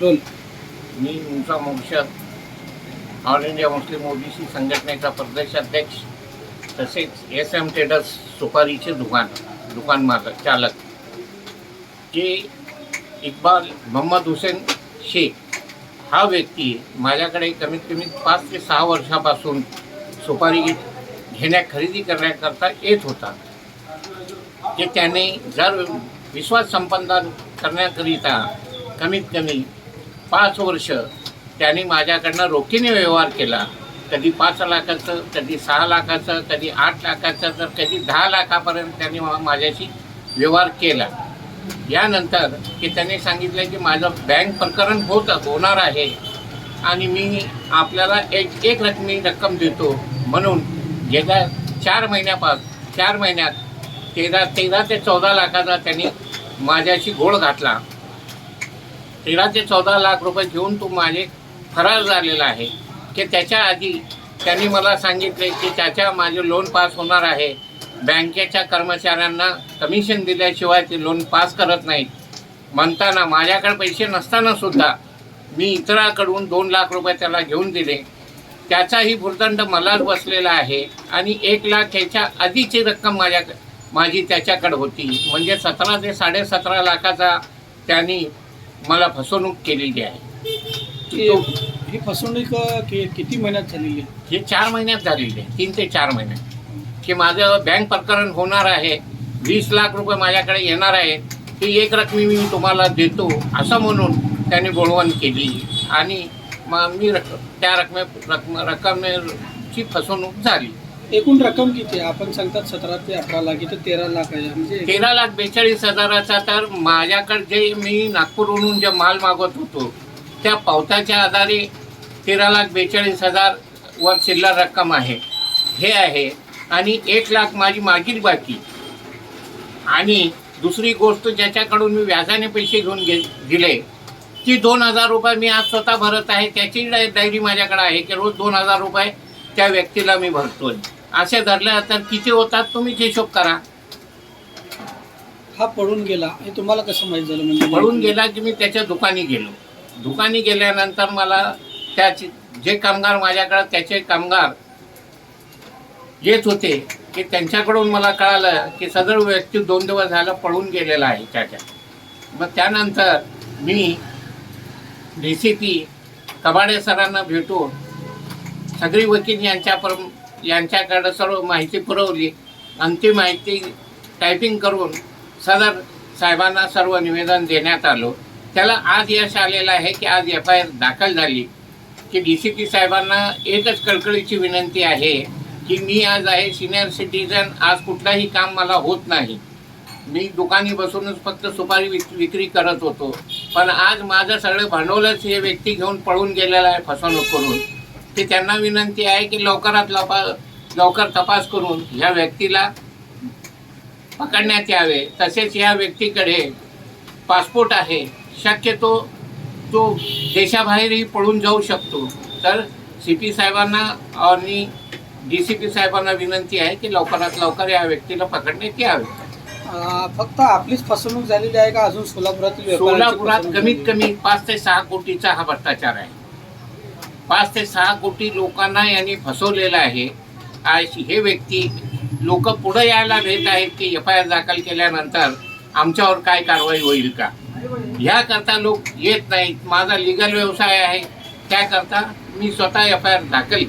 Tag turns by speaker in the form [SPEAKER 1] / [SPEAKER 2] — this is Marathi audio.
[SPEAKER 1] रोल
[SPEAKER 2] मी Musa Morshad all India Muslim OBC संघटनेचा प्रदेशाध्यक्ष तसेच एस एम ट्रेडर्स सुपारीचे दुकान दुकान मालक चालक. जे इक्बाल मोहम्मद हुसेन शेख हा व्यक्ती माझ्याकडे कमीत कमी पाच ते सहा वर्षापासून सुपारी घेण्या खरेदी करण्याकरता येत होता. ते त्याने जर विश्वास संपादन करण्याकरिता कमीत कमी पाच वर्ष त्यांनी माझ्याकडनं रोखीने व्यवहार केला. कधी पाच लाखाचं कधी सहा लाखाचं कधी आठ लाखाचं तर कधी दहा लाखापर्यंत त्यांनी माझ्याशी व्यवहार केला. यानंतर की त्यांनी सांगितलं की माझं बँक प्रकरण होत होणार आहे आणि मी आपल्याला एक एक रकमी रक्कम देतो म्हणून गेल्या चार महिन्यापास चार महिन्यात तेरा तेरा ते चौदा लाखाचा त्यांनी माझ्याशी घोळ घातला. तेरा ते चौदा लाख रुपये घेऊन तो माझे फरार झालेला आहे. की त्याच्या आधी त्यांनी मला सांगितले की त्याच्या माझे लोन पास होणार आहे. बँकेच्या कर्मचाऱ्यांना कमिशन दिल्याशिवाय ते लोन पास करत नाहीत. म्हणताना माझ्याकडे पैसे नसताना सुद्धा मी इतराकडून दोन लाख रुपये त्याला घेऊन दिले. त्याचाही भूर्दंड मलाच बसलेला आहे आणि एक लाख ह्याच्या आधीची रक्कम माझ्या माझी त्याच्याकडे होती. म्हणजे सतरा ते साडेसतरा लाखाचा त्यांनी मला फसवणूक केलेली आहे.
[SPEAKER 1] हे- ही फसवणूक अ, कि- किती महिन्यात झालेली आहे?
[SPEAKER 2] हे चार महिन्यात झालेली आहे. तीन ते चार महिन्यात की माझं बँक प्रकरण होणार आहे. वीस लाख रुपये माझ्याकडे येणार आहे. ती एक रकमी मी तुम्हाला देतो असं म्हणून त्यांनी बोलवण केली. आणि मग मी रक त्या रकमे रकम रकमेची फसवणूक झाली.
[SPEAKER 1] एकूण रक्कम किती आहे? आपण सांगतात सतरा ते अठरा लाख इथे तेरा लाख आहे. म्हणजे
[SPEAKER 2] तेरा लाख बेचाळीस हजाराचा तर माझ्याकडे जे मी नागपूरवरून जे माल मागवत होतो त्या पावताच्या आधारे तेरा लाख बेचाळीस हजार वर चिल्लर रक्कम आहे. हे आहे. आणि एक लाख माझी मागील बाकी. आणि दुसरी गोष्ट ज्याच्याकडून मी व्याजाने पैसे घेऊन घे दिले ती दोन हजार रुपये मी आज स्वतः भरत आहे. त्याची डायरी माझ्याकडे आहे की रोज दोन हजार रुपये त्या व्यक्तीला मी भरतोय. असे धरले तर किती होतात तुम्हीच हिशोब करा.
[SPEAKER 1] हा पडून गेला. हे तुम्हाला कसं माहीत झालं म्हणजे?
[SPEAKER 2] पळून गेला की मी त्याच्या दुकानी गेलो. दुकानी गेल्यानंतर मला त्याचे जे कामगार माझ्याकडे त्याचे कामगार येत होते की त्यांच्याकडून मला कळालं की सदर व्यक्ती दोन दिवस झालं पळून गेलेला आहे त्याच्या. मग त्यानंतर मी डी सी पी कबाडे सरांना भेटून सगळी वकील यांच्यापर यांच्याकडं सर्व माहिती पुरवली. आणि ती माहिती टायपिंग करून सदर साहेबांना सर्व निवेदन देण्यात आलं. त्याला आज यश आलेलं आहे की आज एफ आय आर दाखल झाली. की डी सी पी साहेबांना एकच कळकळीची विनंती आहे की मी आज आहे सिनियर सिटीजन आज कुठलाही काम मला होत नाही. मी दुकानी बसूनच फक्त सुपारी विक विक्री करत होतो. पण आज माझं सगळं भांडवलच हे व्यक्ती घेऊन पळून गेलेलं आहे फसवणूक करून. की त्यांना विनंती आहे की लवकरात लपा लवकर तपास करून ह्या व्यक्तीला पकडण्यात यावे. तसेच या व्यक्तीकडे पासपोर्ट आहे. शक्यतो तो देशाबाहेरही पळून जाऊ शकतो. तर सी पी साहेबांना आणि डी सी पी साहेबांना विनंती आहे की लवकरात लवकर या व्यक्तीला पकडण्यात यावे.
[SPEAKER 1] फक्त आपलीच फसवणूक झालेली आहे का? अजून सोलापुरातील
[SPEAKER 2] सोलापुरात कमीत कमी पाच ते सहा कोटीचा हा भ्रष्टाचार आहे. पाच ते सहा कोटी लोकांना यांनी फसवलेलं आहे. आज हे व्यक्ती लोक पुढे यायला भेट आहेत की एफ आय आर दाखल केल्यानंतर आमच्यावर काय कारवाई होईल का? ह्याकरता लोक येत नाहीत. माझा लिगल व्यवसाय आहे. त्याकरता मी स्वतः एफ आय आर दाखल